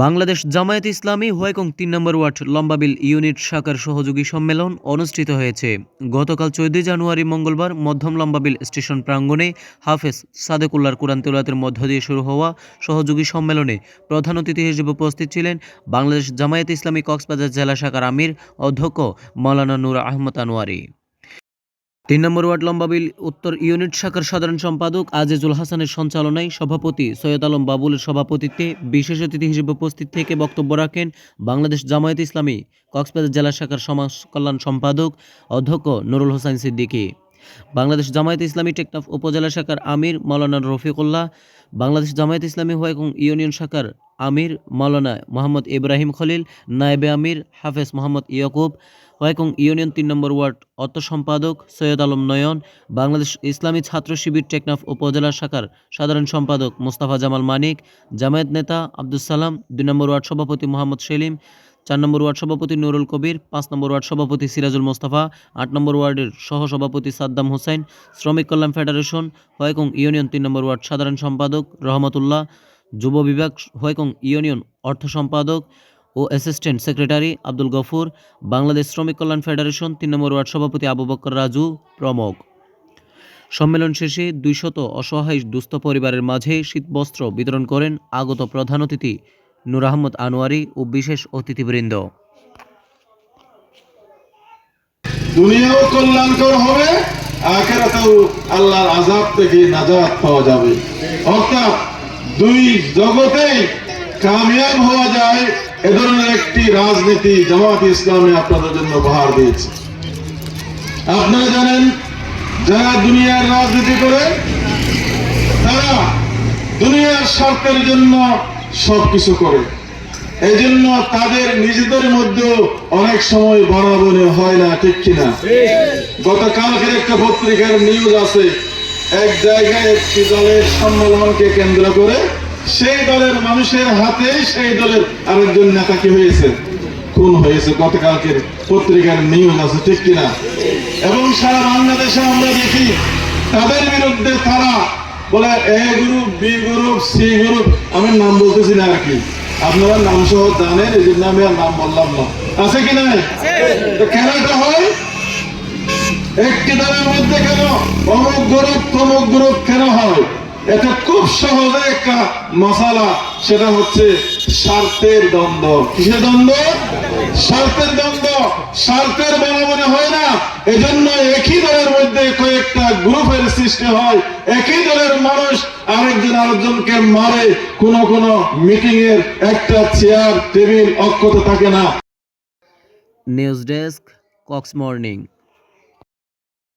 বাংলাদেশ জামায়াত ইসলামী হোয়াইকং তিন নম্বর word Lombabil unit শাখার সহযোগী সম্মেলন অনুষ্ঠিত হয়েছে। গতকাল চৌদ্দই জানুয়ারি মঙ্গলবার মধ্যম লম্বাবিল স্টেশন প্রাঙ্গণে হাফেজ সাদেকুল্লার কোরআন তেলাতের মধ্য দিয়ে শুরু হওয়া সহযোগী সম্মেলনে প্রধান অতিথি হিসেবে উপস্থিত ছিলেন বাংলাদেশ জামায়াত ইসলামী কক্সবাজার জেলা শাখার আমির অধ্যক্ষ মৌলানা নূর আহমদ আনোয়ারি। তিন নম্বর ওয়ার্ড লম্বাবিল উত্তর ইউনিট শাখার সাধারণ সম্পাদক আজিজুল হাসানের সঞ্চালনায় সভাপতি সৈয়দ আলম বাবুলের সভাপতিত্বে বিশেষ অতিথি হিসেবে উপস্থিত থেকে বক্তব্য রাখেন বাংলাদেশ জামায়াত ইসলামী, কক্সবাজার জেলা শাখার সমাজ কল্যাণ সম্পাদক অধ্যক্ষ নুরুল হোসাইন সিদ্দিকী, বাংলাদেশ জামায়াত ইসলামী টেকনাফ উপজেলা শাখার আমির মৌলানা রফিকুল্লাহ, বাংলাদেশ জামায়াত ইসলামী হোয়াইকং ইউনিয়ন শাখার আমির মৌলানা মোহাম্মদ ইব্রাহিম খলিল, নায়েবে আমির হাফেজ মোহাম্মদ ইয়াকুব হোয়াইকং ইউনিয়ন তিন নম্বর ওয়ার্ড। অর্থ সম্পাদক সৈয়দ আলম নয়ন, বাংলাদেশ ইসলামী ছাত্র শিবির টেকনাফ উপজেলা শাখার সাধারণ সম্পাদক মোস্তাফা জামাল মানিক, জামায়াত নেতা আব্দুল সালাম, দুই নম্বর ওয়ার্ড সভাপতি মোহাম্মদ সেলিম, চার নম্বর ওয়ার্ড সভাপতি নুরুল কবির, পাঁচ নম্বর ওয়ার্ড সভাপতি সিরাজুল মোস্তাফা, আট নম্বর ওয়ার্ডের সহসভাপতি সাদ্দাম হোসেন, শ্রমিক কল্যাণ ফেডারেশন হোয়াইকং ইউনিয়ন তিন নম্বর ওয়ার্ড সাধারণ সম্পাদক রহমতুল্লাহ, যুব বিভাগ হোয়াইকং ইউনিয়ন অর্থ সম্পাদক ও অ্যাসিস্ট্যান্ট সেক্রেটারি আব্দুল গফুর, বাংলাদেশ শ্রমিক কল্যাণ ফেডারেশন তিন নম্বর ওয়ার্ড সভাপতি আবু বক্কর রাজু প্রমুখ। সম্মেলন শেষে দুইশত অসহায় দুস্থ পরিবারের মাঝে শীতবস্ত্র বিতরণ করেন আগত প্রধান অতিথি নূর আহমদ আনোয়ারি ও বিশেষ অতিথিবৃন্দ। দুনিয়াও কল্যাণকর হবে, আখেরাতেও আল্লাহর আজাব থেকে নাজাত পাওয়া যাবে। অর্থাৎ দুই কামিয়াব হওয়া যায় এ ধরনের একটি রাজনীতি জামাত ইসলামে আপনাদের জন্য উপহার দিয়েছে। আপনারা জানেন, যারা দুনিয়ার রাজনীতি করে, তারা দুনিয়ার স্বার্থের জন্য সবকিছু করে। এই জন্য তাদের নিজেদের মধ্যেও অনেক সময় বরাবরে হয় না, ঠিক কিনা? গতকালকের একটা পত্রিকার নিউজ আছে, এক জায়গায় একটি দলের সম্মেলনকে কেন্দ্র করে সেই দলের মানুষের হাতে সেই দলের আরেকজন নেতা কি হয়েছে? খুন হয়েছে। গতকালকের পত্রিকার নিউজ আছে, ঠিক কিনা? এবং সারা বাংলাদেশে আমরা দেখি, তাদের বিরুদ্ধে তারা বলে A group B group C group আমি নাম বলতেছি না আর কি। আপনারা নাম সহ জানেন, এই জন্য আমি আর নাম বললাম না। আছে কি কেন এটা হয় একটি দলের মধ্যে কেন? অমুক গ্রুপ তমুক গ্রুপ কেন হয়? এটা খুব সহজে একটা মশালা, সেটা হচ্ছে স্বার্থের দ্বন্দ্ব। কিসের দ্বন্দ্ব? স্বার্থের দ্বন্দ্ব। স্বার্থের বলাবনে হয় না। এজন্য একই দলের মধ্যে কয়েকটা গ্রুপের সৃষ্টি হয়। একই দলের মানুষ আরেকজন আরেকজনকে মারে। কোন কোন মিটিং এর একটা চেয়ার, টেবিল অক্ষত থাকে না। News desk, Cox morning.